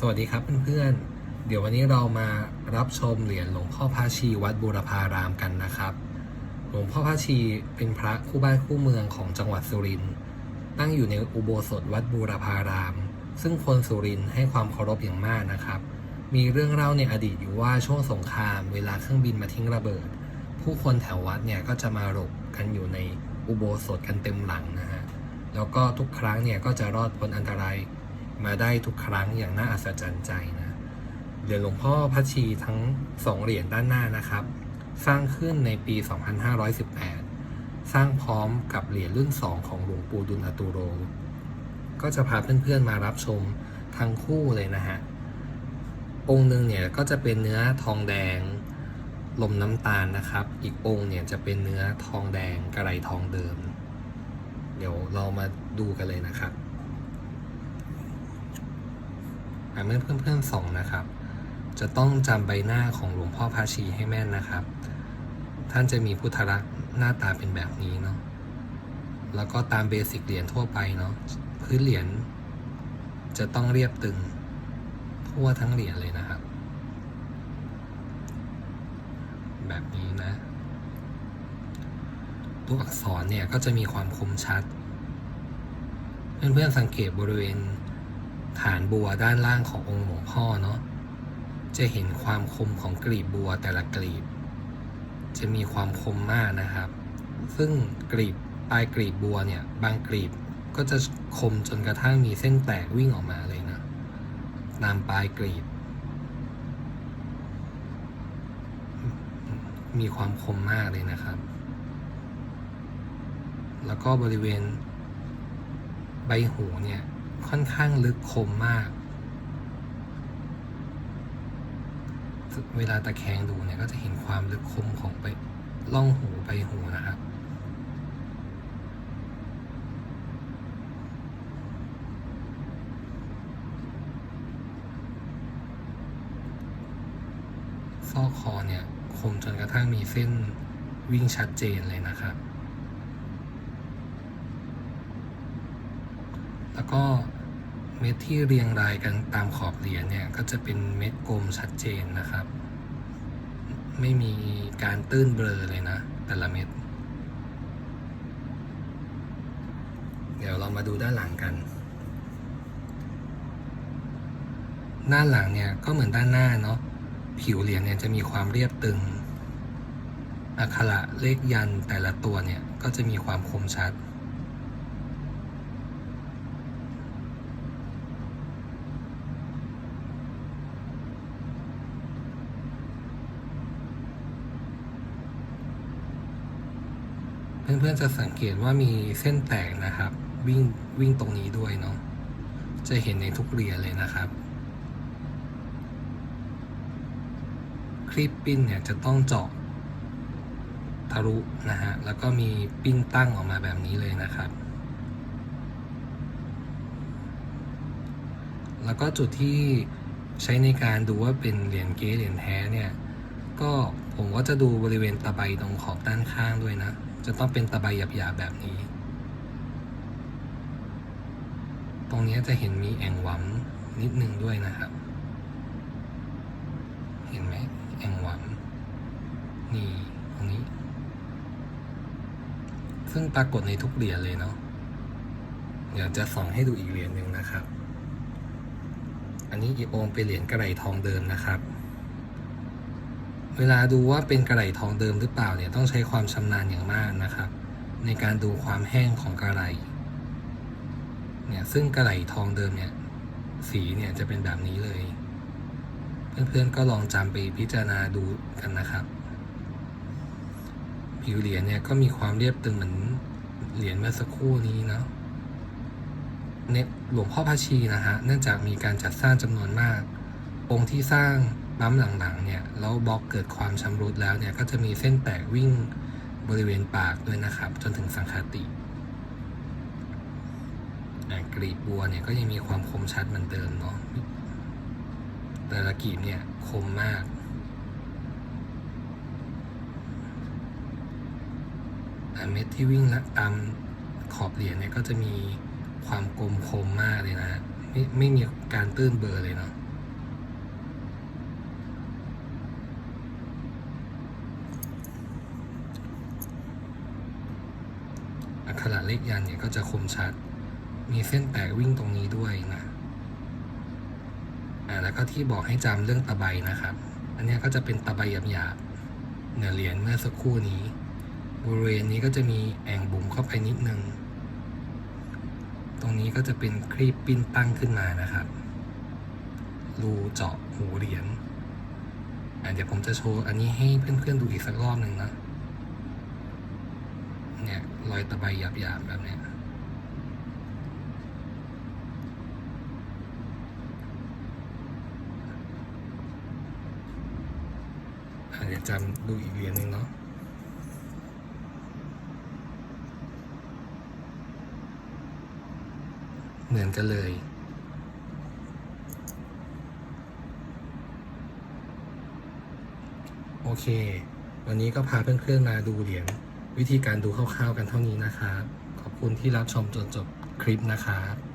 สวัสดีครับเพื่อนๆ เดี๋ยววันนี้เรามารับชมเหรียญหลวงพ่อพระชีวัดบูรพารามกันนะครับ หลวงพ่อพระชีเป็นพระคู่บ้านคู่เมืองของจังหวัดสุรินทร์ ตั้งอยู่ในอุโบสถวัดบูรพาราม ซึ่งคนสุรินทร์ให้ความเคารพอย่างมากนะครับ มีเรื่องเล่าในอดีตอยู่ว่าช่วงสงครามเวลาเครื่องบินมาทิ้งระเบิด ผู้คนแถววัดเนี่ยก็จะมาหลบกันอยู่ในอุโบสถกันเต็มหลังนะฮะ แล้วก็ทุกครั้งเนี่ยก็จะรอดพ้นอันตราย มาได้ทุกครั้งอย่างน่าอัศจรรย์ใจนะเหรียญหลวงพ่อพระชีทั้งสองเหรียญด้านหน้านะครับ สร้างขึ้นในปี 2518 สร้างพร้อมกับเหรียญรุ่น 2 ของหลวงปู่ดุลอตุโร ก็จะพาเพื่อนๆมารับชมทั้งคู่เลยนะฮะ องค์หนึ่งเนี่ยก็จะเป็นเนื้อทองแดงลมน้ำตาลนะครับ อีกองค์เนี่ยจะเป็นเนื้อทองแดงกระไรทองเดิม เดี๋ยวเรามาดูกันเลยนะครับ อะ เมื่อเพื่อนๆส่องนะครับ จะต้องจำใบหน้าของหลวงพ่อพาชีให้แม่นนะครับ ท่านจะมีพุทธลักษณ์หน้าตาเป็นแบบนี้เนาะแล้วก็ตามเบสิกเหรียญทั่วไปเนาะพื้นเหรียญจะต้องเรียบตึง ทั่วทั้งเหรียญเลยนะครับ แบบนี้นะ ตัวอักษรเนี่ยก็จะมีความคมชัด เพื่อนๆสังเกตบริเวณ ฐานบัวด้านล่างขององค์หลวงพ่อเนาะจะเห็นความคมของกลีบบัวแต่ละกลีบ จะมีความคมมากนะครับ ซึ่งกลีบปลายกลีบบัวเนี่ยบางกลีบก็จะคมจนกระทั่งมีเส้นแตกวิ่งออกมาเลยนะตามปลายกลีบ มีความคมมากเลยนะครับ แล้วก็บริเวณใบหูเนี่ย ค่อนข้างลึกคมมาก เวลาตะแคงดูเนี่ยก็จะเห็นความลึกคมของไปล่องหูใบหูนะครับซอกคอเนี่ยคมจนกระทั่งมีเส้นวิ่งชัดเจนเลยนะครับ แล้วก็ เม็ดที่เรียงรายกันตามขอบเหรียญเนี่ยก็จะเป็นเม็ดกลมชัดเจนนะครับ ไม่มีการตื้นเบลอเลยนะ แต่ละเม็ด เดี๋ยวเรามาดูด้านหลังกัน ด้านหลังเนี่ยก็เหมือนด้านหน้าเนาะผิวเหรียญเนี่ยจะมีความเรียบตึงอักขระเลขยันแต่ละตัวเนี่ยก็จะมีความคมชัด เพื่อนๆจะสังเกตว่ามีเส้นแตกนะครับ วิ่งวิ่งตรงนี้ด้วยเนาะจะเห็นในทุกเหรียญเลยนะครับ คลิปปิ้นเนี่ยจะต้องเจาะทะลุนะฮะแล้วก็มีปิ้นตั้งออกมาแบบนี้เลยนะครับ แล้วก็จุดที่ใช้ในการดูว่าเป็นเหรียญเก๊เหรียญแท้เนี่ยก็ผมก็จะดูบริเวณตะไบตรงขอบด้านข้างด้วยนะ จะต้องเป็นตะไบหยาบๆแบบนี้ ตรงนี้จะเห็นมีแอ่งหวัมนิดนึงด้วยนะครับ เห็นไหมแอ่งหวัมนี่ตรงนี้ ซึ่งปรากฏในทุกเหรียญเลยเนาะเดี๋ยวจะส่องให้ดูอีกเหรียญหนึ่งนะครับ อันนี้อีกองค์เป็นเหรียญกระไรทองเดิมนะครับ เวลาดูว่าเป็นกระไรทองเดิมหรือเปล่าเนี่ยต้องใช้ความชำนาญอย่างมากนะครับ ในการดูความแห้งของกระไรเนี่ยซึ่งกระไรทองเดิมเนี่ยสีเนี่ยจะเป็นแบบนี้เลย เพื่อนๆก็ลองจำไปพิจารณาดูกันนะครับ ผิวเหรียญเนี่ยก็มีความเรียบตึงเหมือนเหรียญเมื่อสักครู่นี้เนาะเนหลวงพ่อพระชีนะฮะเนื่องจากมีการจัดสร้างจำนวนมาก องค์ที่สร้าง บั้มหลังๆเนี่ยแล้วบล็อกเกิดความชำรุดแล้วเนี่ยก็จะมีเส้นแตกวิ่งบริเวณปากด้วยนะครับ จนถึงสังคาติกรีบบัวเนี่ยก็ยังมีความคมชัดเหมือนเดิมเนาะแต่ละกรีบเนี่ยคมมากอ่เม็ดที่วิ่งละตามขอบเหรียญเนี่ยก็จะมีความกลมคมมากเลยนะไม่ไม่มีการตื้นเบอร์เลยเนาะ เขระเลขยันเนี่ยก็จะคมชัด มีเส้นแตกวิ่งตรงนี้ด้วยนะอ่าแล้วก็ที่บอกให้จำเรื่องตะไบนะครับ อันนี้ก็จะเป็นตะไบหยาบๆเหนือเหรียญเมื่อสักครู่นี้ บริเวณนี้ก็จะมีแอ่งบุ๋มเข้าไปนิดนึง ตรงนี้ก็จะเป็นครีบปิ้นตั้งขึ้นมานะครับรูเจาะหูเหรียญเดี๋ยวผมจะโชว์อันนี้ให้เพื่อนๆดูอีกสักรอบหนึ่งนะ เนี่ย รอยตะไบหยาบๆแบบนี้อะเดี๋ยวจำดูอีกเหรียญหนึ่งเนาะเหมือนกันเลยโอเค วันนี้ก็พาเพื่อนๆมาดูเหรียญ วิธีการดูคร่าวๆกันเท่านี้นะครับ ขอบคุณที่รับชมจนจบคลิปนะครับ